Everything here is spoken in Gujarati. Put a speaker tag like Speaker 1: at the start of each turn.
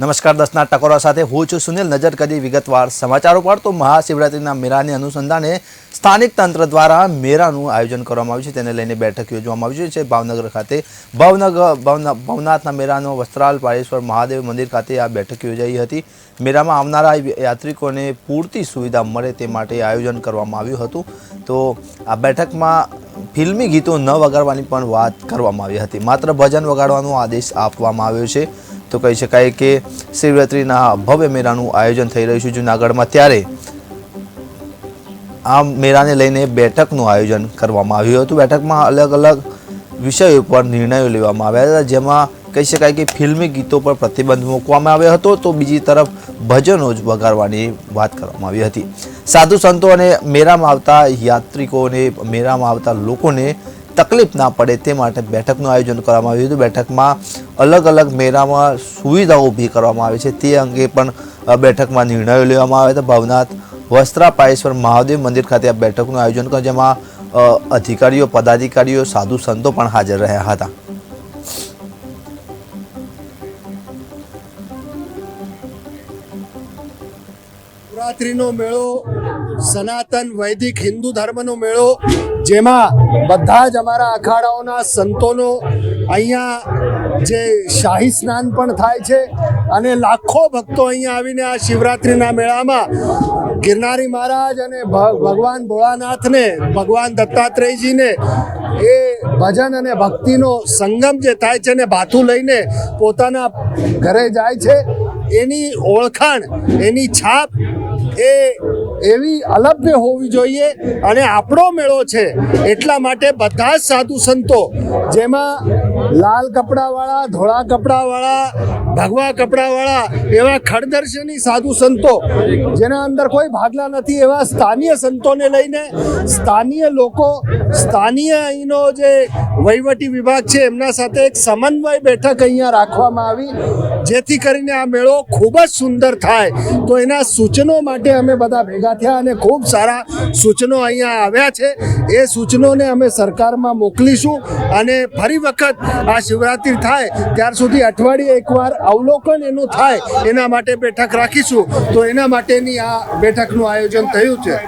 Speaker 1: નમસ્કાર દસના ટકોરા સાથે હું છું સુનિલ. નજર કરી વિગતવાર સમાચારો પર તો મહાશિવરાત્રિના મેળાને અનુસંધાને સ્થાનિક તંત્ર દ્વારા મેળાનું આયોજન કરવામાં આવ્યું છે. તેને લઈને બેઠક યોજવામાં આવી છે. ભાવનગર ખાતે ભાવનગર, ભાવના, ભવનાથના મેળાનો વસ્ત્રાલ, પાળેશ્વર, મહાદેવ મંદિર ખાતે આ બેઠક યોજાઈ હતી. મેળામાં આવનારા યાત્રિકોને પૂરતી સુવિધા મળે તે માટે આયોજન કરવામાં આવ્યું હતું. તો આ બેઠકમાં ફિલ્મી ગીતો ન વગાડવાની પણ વાત કરવામાં આવી હતી. માત્ર ભજન વગાડવાનો આદેશ આપવામાં આવ્યો છે. તો કહી શકાય કે શિવરાત્રિના ભવ્ય મેળાનું આયોજન થઈ રહ્યું છે જૂનાગઢમાં. ત્યારે આ મેળાને લઈને બેઠકનું આયોજન કરવામાં આવ્યું હતું. બેઠકમાં અલગ અલગ વિષયો પર નિર્ણયો લેવામાં આવ્યા હતા. જેમાં કહી શકાય કે ફિલ્મી ગીતો પર પ્રતિબંધ મૂકવામાં આવ્યો હતો. તો બીજી તરફ ભજનો જ વગાડવાની વાત કરવામાં આવી હતી. સાધુ સંતો અને મેળામાં આવતા યાત્રિકોને, મેળામાં આવતા લોકોને તકલીફ ના પડે તે માટે બેઠકનું આયોજન કરવામાં આવ્યું હતું. બેઠકમાં અલગ અલગ મેળામાં સુવિધાઓ ઊભી કરવામાં આવી છે. તે અંગે પણ બેઠકમાં નિર્ણયો લેવામાં આવ્યા હતા. ભવનાથ વસ્ત્રાપાયેશ્વર મહાદેવ મંદિર ખાતે આ બેઠકનું આયોજન કર્યું, જેમાં અધિકારીઓ, પદાધિકારીઓ, સાધુ સંતો પણ હાજર રહ્યા હતા.
Speaker 2: નવરાત્રિનો મેળો, સનાતન વૈદિક હિન્દુ ધર્મનો મેળો જેમાં બધા જ અમારા અખાડાઓના સંતોનો અહીંયા જે શાહી સ્નાન પણ થાય છે અને લાખો ભક્તો અહીંયા આવીને આ શિવરાત્રિના મેળામાં ગિરનારી મહારાજ અને ભગવાન ભોળાનાથને, ભગવાન દત્તાત્રેયજીને એ ભજન અને ભક્તિનો સંગમ જે થાય છે ને ભાથું લઈને પોતાના ઘરે જાય છે, એની ઓળખાણ, એની છાપ એ એવી અલભ્ય હોવી જોઈએ અને આપણો મેળો છે એટલા માટે બધા જ સાધુ સંતો, જેમાં લાલ કપડાવાળા, ધોળા કપડાવાળા, ભગવા કપડાવાળા એવા ખડદર્શની સાધુ સંતો, જેના અંદર કોઈ ભાગલા નથી, એવા સ્થાનીય સંતોને લઈને સ્થાનીય લોકો, સ્થાનીય અહીંનો જે વહીવટી વિભાગ છે, એમના સાથે એક સમન્વય બેઠક અહીંયા રાખવામાં આવી. જેથી કરીને આ મેળો ખૂબ જ સુંદર થાય. તો એના સૂચનો માટે અમે બધા ભેગા થયા અને ખૂબ સારા સૂચનો અહીંયા આવ્યા છે. એ સૂચનોને અમે સરકારમાં મોકલીશું અને ફરી વખત આ શિવરાત્રિ થાય, ત્યાર સુધી અઠવાડિયે એકવાર અવલોકન એનું થાય, એના માટે બેઠક રાખીશું. તો એના માટેની આ બેઠકનું આયોજન થયું છે.